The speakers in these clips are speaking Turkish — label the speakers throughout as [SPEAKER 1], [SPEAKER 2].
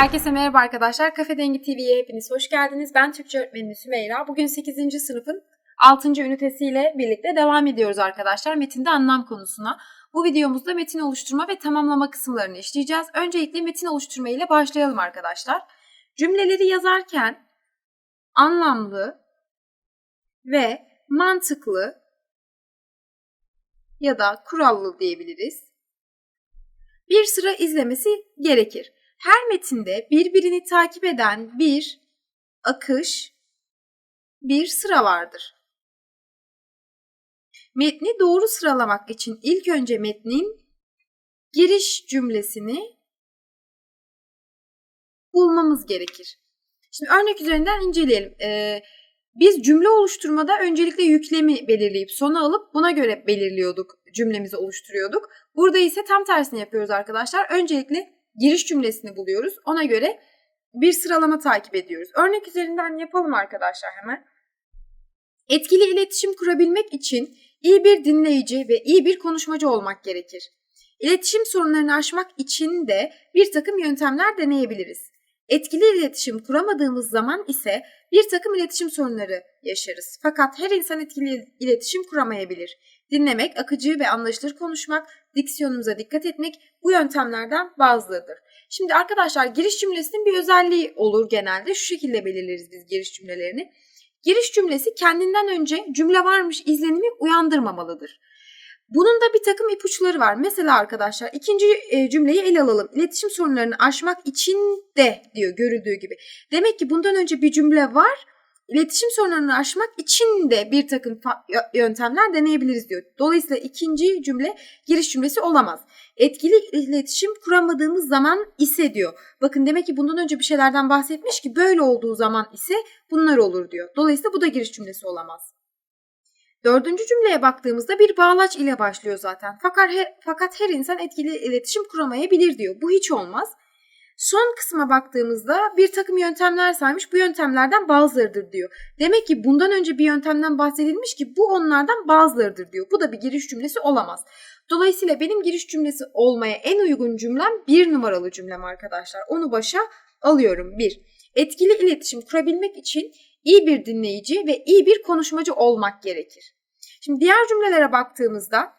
[SPEAKER 1] Herkese merhaba arkadaşlar. Kafe Dengi TV'ye hepiniz hoş geldiniz. Ben Türkçe öğretmeni Sümeyra. Bugün 8. sınıfın 6. ünitesiyle birlikte devam ediyoruz arkadaşlar. Metinde anlam konusuna. Bu videomuzda metin oluşturma ve tamamlama kısımlarını işleyeceğiz. Öncelikle metin oluşturma ile başlayalım arkadaşlar. Cümleleri yazarken anlamlı ve mantıklı ya da kurallı diyebiliriz. Bir sıra izlemesi gerekir. Her metinde birbirini takip eden bir akış, bir sıra vardır. Metni doğru sıralamak için ilk önce metnin giriş cümlesini bulmamız gerekir. Şimdi örnek üzerinden inceleyelim. Ee, biz cümle oluşturmada öncelikle yüklemi belirleyip sona alıp buna göre belirliyorduk, cümlemizi oluşturuyorduk. Burada ise tam tersini yapıyoruz arkadaşlar. Öncelikle giriş cümlesini buluyoruz. Ona göre bir sıralama takip ediyoruz. Örnek üzerinden yapalım arkadaşlar hemen. Etkili iletişim kurabilmek için iyi bir dinleyici ve iyi bir konuşmacı olmak gerekir. İletişim sorunlarını aşmak için de bir takım yöntemler deneyebiliriz. Etkili iletişim kuramadığımız zaman ise bir takım iletişim sorunları yaşarız. Fakat her insan etkili iletişim kuramayabilir. Dinlemek, akıcı ve anlaşılır konuşmak, diksiyonumuza dikkat etmek bu yöntemlerden bazılarıdır. Şimdi arkadaşlar giriş cümlesinin bir özelliği olur genelde. Şu şekilde belirleriz biz giriş cümlelerini. Giriş cümlesi kendinden önce cümle varmış izlenimi uyandırmamalıdır. Bunun da bir takım ipuçları var. Mesela arkadaşlar ikinci e, cümleyi ele alalım. İletişim sorunlarını aşmak için de diyor görüldüğü gibi. Demek ki bundan önce bir cümle var. İletişim sorunlarını aşmak için de bir takım yöntemler deneyebiliriz diyor. Dolayısıyla ikinci cümle giriş cümlesi olamaz. Etkili iletişim kuramadığımız zaman ise diyor. Bakın demek ki bundan önce bir şeylerden bahsetmiş ki böyle olduğu zaman ise bunlar olur diyor. Dolayısıyla bu da giriş cümlesi olamaz. Dördüncü cümleye baktığımızda bir bağlaç ile başlıyor zaten. Fakat her, fakat her insan etkili iletişim kuramayabilir diyor. Bu hiç olmaz. Son kısma baktığımızda bir takım yöntemler saymış. Bu yöntemlerden bazılarıdır diyor. Demek ki bundan önce bir yöntemden bahsedilmiş ki bu onlardan bazılarıdır diyor. Bu da bir giriş cümlesi olamaz. Dolayısıyla benim giriş cümlesi olmaya en uygun cümlem bir numaralı cümlem arkadaşlar. Onu başa alıyorum. Bir, etkili iletişim kurabilmek için iyi bir dinleyici ve iyi bir konuşmacı olmak gerekir. Şimdi diğer cümlelere baktığımızda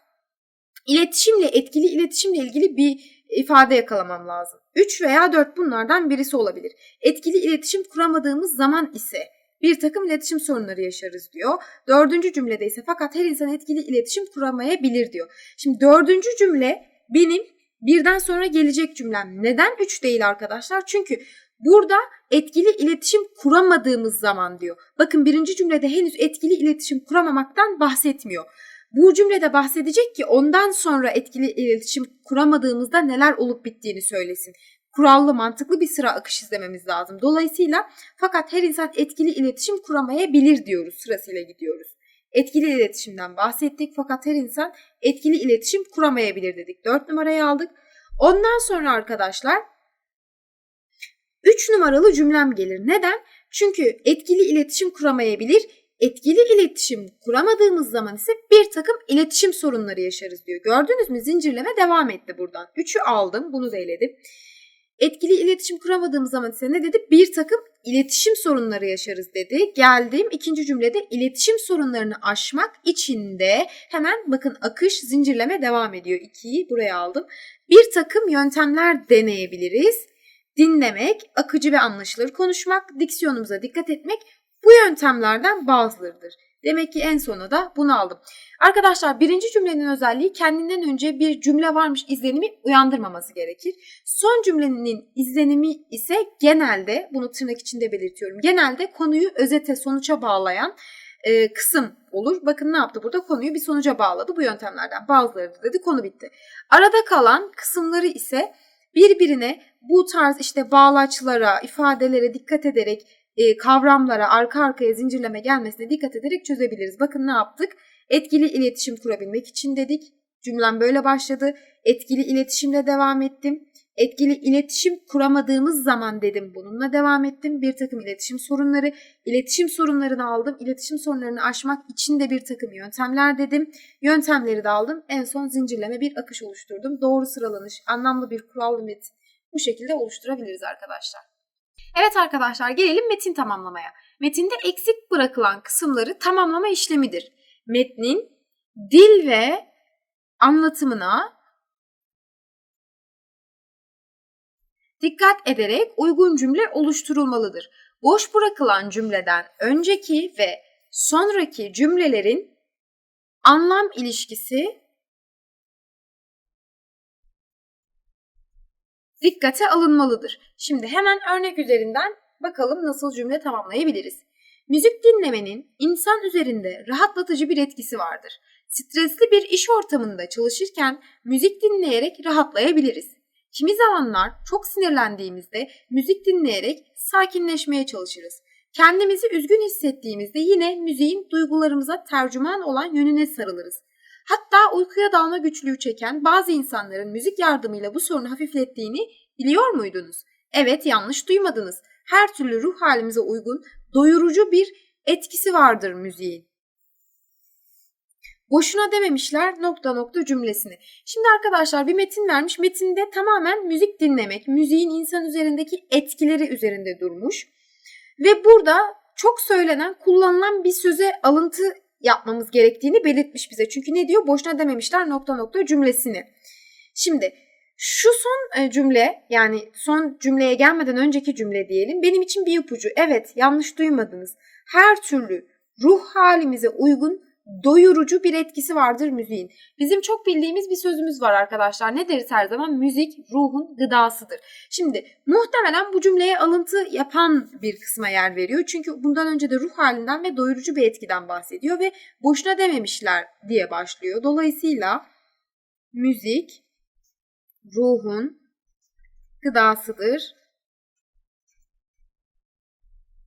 [SPEAKER 1] iletişimle, etkili iletişimle ilgili bir ifade yakalamam lazım. 3 veya 4 bunlardan birisi olabilir. Etkili iletişim kuramadığımız zaman ise bir takım iletişim sorunları yaşarız diyor. Dördüncü cümlede ise fakat her insan etkili iletişim kuramayabilir diyor. Şimdi dördüncü cümle benim birden sonra gelecek cümlem. Neden 3 değil arkadaşlar? Çünkü burada etkili iletişim kuramadığımız zaman diyor. Bakın birinci cümlede henüz etkili iletişim kuramamaktan bahsetmiyor. Bu cümlede bahsedecek ki ondan sonra etkili iletişim kuramadığımızda neler olup bittiğini söylesin. Kurallı, mantıklı bir sıra akış izlememiz lazım. Dolayısıyla fakat her insan etkili iletişim kuramayabilir diyoruz, sırasıyla gidiyoruz. Etkili iletişimden bahsettik fakat her insan etkili iletişim kuramayabilir dedik. Dört numarayı aldık. Ondan sonra arkadaşlar 3 numaralı cümlem gelir. Neden? Çünkü etkili iletişim kuramayabilir. Etkili iletişim kuramadığımız zaman ise bir takım iletişim sorunları yaşarız diyor. Gördünüz mü? Zincirleme devam etti buradan. 3'ü aldım. Bunu da eledim. Etkili iletişim kuramadığımız zaman ise ne dedi? Bir takım iletişim sorunları yaşarız dedi. Geldim ikinci cümlede iletişim sorunlarını aşmak için de hemen bakın akış zincirleme devam ediyor. 2'yi buraya aldım. Bir takım yöntemler deneyebiliriz dinlemek, akıcı ve anlaşılır konuşmak, diksiyonumuza dikkat etmek bu yöntemlerden bazılarıdır. Demek ki en sona da bunu aldım. Arkadaşlar birinci cümlenin özelliği kendinden önce bir cümle varmış izlenimi uyandırmaması gerekir. Son cümlenin izlenimi ise genelde, bunu tırnak içinde belirtiyorum, genelde konuyu özete, sonuça bağlayan e, kısım olur. Bakın ne yaptı burada? Konuyu bir sonuca bağladı. Bu yöntemlerden bazıları dedi, konu bitti. Arada kalan kısımları ise birbirine bu tarz işte bağlaçlara, ifadelere dikkat ederek e, kavramlara arka arkaya zincirleme gelmesine dikkat ederek çözebiliriz. Bakın ne yaptık? Etkili iletişim kurabilmek için dedik. Cümlem böyle başladı. Etkili iletişimle devam ettim. Etkili iletişim kuramadığımız zaman dedim bununla devam ettim. Bir takım iletişim sorunları, iletişim sorunlarını aldım. İletişim sorunlarını aşmak için de bir takım yöntemler dedim. Yöntemleri de aldım. En son zincirleme bir akış oluşturdum. Doğru sıralanış, anlamlı bir kurallı metin Bu şekilde oluşturabiliriz arkadaşlar. Evet arkadaşlar gelelim metin tamamlamaya. Metinde eksik bırakılan kısımları tamamlama işlemidir. Metnin dil ve anlatımına dikkat ederek uygun cümle oluşturulmalıdır. Boş bırakılan cümleden önceki ve sonraki cümlelerin anlam ilişkisi dikkate alınmalıdır. Şimdi hemen örnek üzerinden bakalım nasıl cümle tamamlayabiliriz. Müzik dinlemenin insan üzerinde rahatlatıcı bir etkisi vardır. Stresli bir iş ortamında çalışırken müzik dinleyerek rahatlayabiliriz. Kimi zamanlar çok sinirlendiğimizde müzik dinleyerek sakinleşmeye çalışırız. Kendimizi üzgün hissettiğimizde yine müziğin duygularımıza tercüman olan yönüne sarılırız. Hatta uykuya dalma güçlüğü çeken bazı insanların müzik yardımıyla bu sorunu hafiflettiğini biliyor muydunuz? Evet yanlış duymadınız. Her türlü ruh halimize uygun, doyurucu bir etkisi vardır müziğin. Boşuna dememişler nokta nokta cümlesini. Şimdi arkadaşlar bir metin vermiş. Metinde tamamen müzik dinlemek, müziğin insan üzerindeki etkileri üzerinde durmuş. Ve burada çok söylenen, kullanılan bir söze alıntı yapmamız gerektiğini belirtmiş bize. Çünkü ne diyor? Boşuna dememişler nokta nokta cümlesini. Şimdi şu son e, cümle yani son cümleye gelmeden önceki cümle diyelim benim için bir ipucu. Evet yanlış duymadınız. Her türlü ruh halimize uygun doyurucu bir etkisi vardır müziğin. Bizim çok bildiğimiz bir sözümüz var arkadaşlar. Ne deriz her zaman? Müzik ruhun gıdasıdır. Şimdi muhtemelen bu cümleye alıntı yapan bir kısma yer veriyor. Çünkü bundan önce de ruh halinden ve doyurucu bir etkiden bahsediyor ve boşuna dememişler diye başlıyor. Dolayısıyla müzik ruhun gıdasıdır.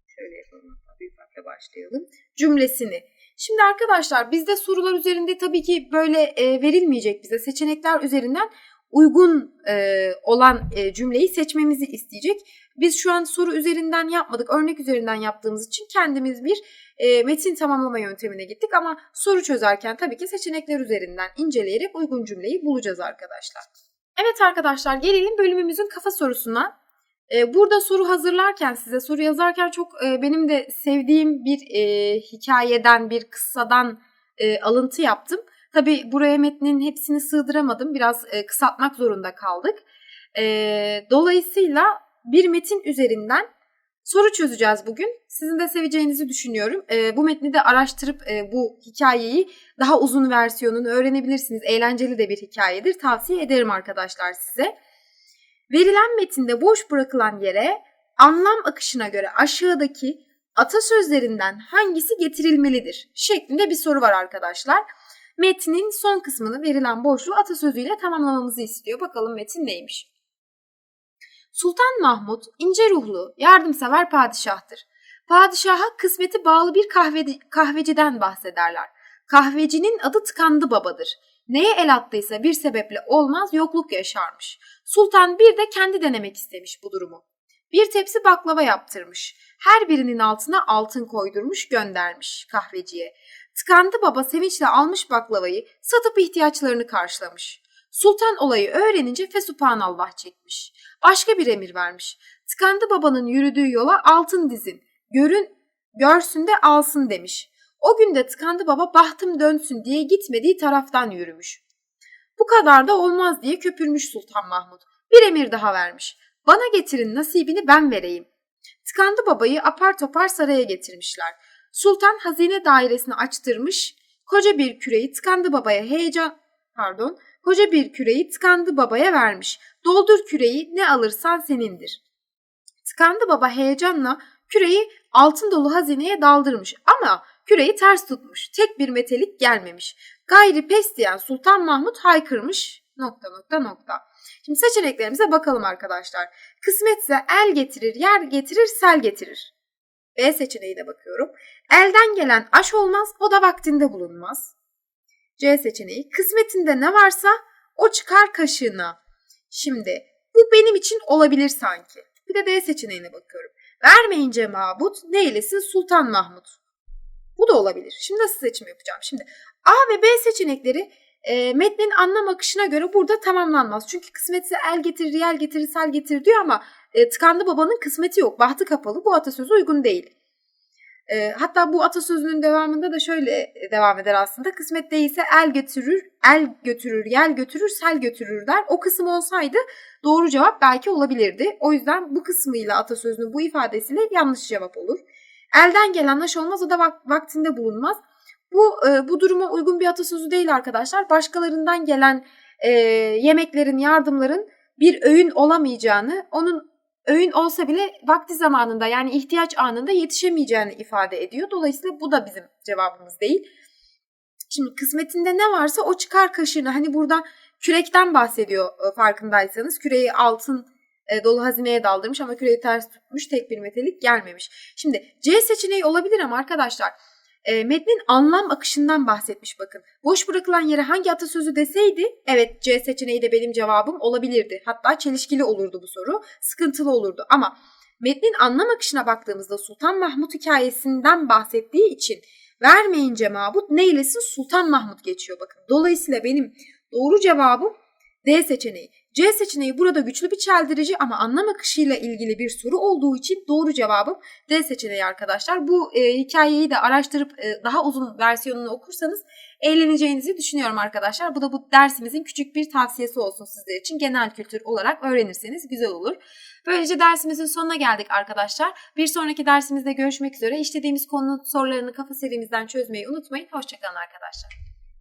[SPEAKER 1] Şöyle yapalım. Büyük başlayalım. Cümlesini Şimdi arkadaşlar bizde sorular üzerinde tabii ki böyle e, verilmeyecek bize. Seçenekler üzerinden uygun e, olan e, cümleyi seçmemizi isteyecek. Biz şu an soru üzerinden yapmadık, örnek üzerinden yaptığımız için kendimiz bir e, metin tamamlama yöntemine gittik. Ama soru çözerken tabii ki seçenekler üzerinden inceleyerek uygun cümleyi bulacağız arkadaşlar. Evet arkadaşlar gelelim bölümümüzün kafa sorusuna. Ee, burada soru hazırlarken size soru yazarken çok e, benim de sevdiğim bir e, hikayeden bir kıssadan e, alıntı yaptım. Tabi buraya metnin hepsini sığdıramadım. Biraz kısaltmak zorunda kaldık. Dolayısıyla bir metin üzerinden soru çözeceğiz bugün. Sizin de seveceğinizi düşünüyorum. Bu metni de araştırıp bu hikayeyi daha uzun versiyonunu öğrenebilirsiniz. Eğlenceli de bir hikayedir. Tavsiye ederim arkadaşlar size. Verilen metinde boş bırakılan yere anlam akışına göre aşağıdaki atasözlerinden hangisi getirilmelidir şeklinde bir soru var arkadaşlar. Metnin son kısmını verilen boşluğu atasözüyle tamamlamamızı istiyor. Bakalım metin neymiş? Sultan Mahmut ince ruhlu, yardımsever padişahtır. Padişaha kısmeti bağlı bir kahve, kahveciden bahsederler. Kahvecinin adı tıkandı babadır. Neye el attıysa bir sebeple olmaz yokluk yaşarmış. Sultan bir de kendi denemek istemiş bu durumu. Bir tepsi baklava yaptırmış. Her birinin altına altın koydurmuş göndermiş kahveciye. Tıkandı baba sevinçle almış baklavayı satıp ihtiyaçlarını karşılamış. Sultan olayı öğrenince fesubhanallah çekmiş. Başka bir emir vermiş. Tıkandı babanın yürüdüğü yola altın dizin. Görün, görsün de alsın demiş. O gün de tıkandı baba bahtım dönsün diye gitmediği taraftan yürümüş. Bu kadar da olmaz diye köpürmüş Sultan Mahmut. Bir emir daha vermiş. Bana getirin nasibini ben vereyim. Tıkandı babayı apar topar saraya getirmişler. Sultan hazine dairesini açtırmış. Koca bir küreyi tıkandı babaya heyecan pardon koca bir küreyi tıkandı babaya vermiş. Doldur küreyi ne alırsan senindir. Tıkandı baba heyecanla küreyi altın dolu hazineye daldırmış ama küreyi ters tutmuş. Tek bir metelik gelmemiş. Gayri pes diyen Sultan Mahmut haykırmış. Nokta nokta nokta. Şimdi seçeneklerimize bakalım arkadaşlar. Kısmetse el getirir, yer getirir, sel getirir. B seçeneğine bakıyorum. Elden gelen aş olmaz, o da vaktinde bulunmaz. C seçeneği. Kısmetinde ne varsa o çıkar kaşığına. Şimdi bu benim için olabilir sanki. Bir de D seçeneğine bakıyorum. Vermeyince Mahmut, neylesin Sultan Mahmut. Bu da olabilir. Şimdi nasıl seçim yapacağım? Şimdi A ve B seçenekleri e, metnin anlam akışına göre burada tamamlanmaz. Çünkü kısmetse el getirir, yel getirir, sel getirir diyor ama e, tıkandı babanın kısmeti yok. Bahtı kapalı. Bu atasözü uygun değil. E, hatta bu atasözünün devamında da şöyle devam eder aslında. Kısmet değilse el götürür, el götürür, yel götürür, sel götürür der. O kısım olsaydı doğru cevap belki olabilirdi. O yüzden bu kısmıyla atasözünün bu ifadesiyle yanlış cevap olur. Elden gelen naş olmaz o da vak- vaktinde bulunmaz. Bu e, bu duruma uygun bir atasözü değil arkadaşlar. Başkalarından gelen e, yemeklerin, yardımların bir öğün olamayacağını, onun öğün olsa bile vakti zamanında yani ihtiyaç anında yetişemeyeceğini ifade ediyor. Dolayısıyla bu da bizim cevabımız değil. Şimdi kısmetinde ne varsa o çıkar kaşığını. Hani burada kürekten bahsediyor e, farkındaysanız. Küreği altın e, dolu hazineye daldırmış ama küreği ters tutmuş tek bir metelik gelmemiş. Şimdi C seçeneği olabilir ama arkadaşlar e, metnin anlam akışından bahsetmiş bakın. Boş bırakılan yere hangi atasözü deseydi evet C seçeneği de benim cevabım olabilirdi. Hatta çelişkili olurdu bu soru. Sıkıntılı olurdu ama metnin anlam akışına baktığımızda Sultan Mahmut hikayesinden bahsettiği için vermeyince Mahmut neylesin Sultan Mahmut geçiyor bakın. Dolayısıyla benim doğru cevabım D seçeneği. C seçeneği burada güçlü bir çeldirici ama anlam akışıyla ilgili bir soru olduğu için doğru cevabım D seçeneği arkadaşlar. Bu e, hikayeyi de araştırıp e, daha uzun versiyonunu okursanız eğleneceğinizi düşünüyorum arkadaşlar. Bu da bu dersimizin küçük bir tavsiyesi olsun sizler için. Genel kültür olarak öğrenirseniz güzel olur. Böylece dersimizin sonuna geldik arkadaşlar. Bir sonraki dersimizde görüşmek üzere. İşlediğimiz konu sorularını kafa serimizden çözmeyi unutmayın. Hoşçakalın arkadaşlar.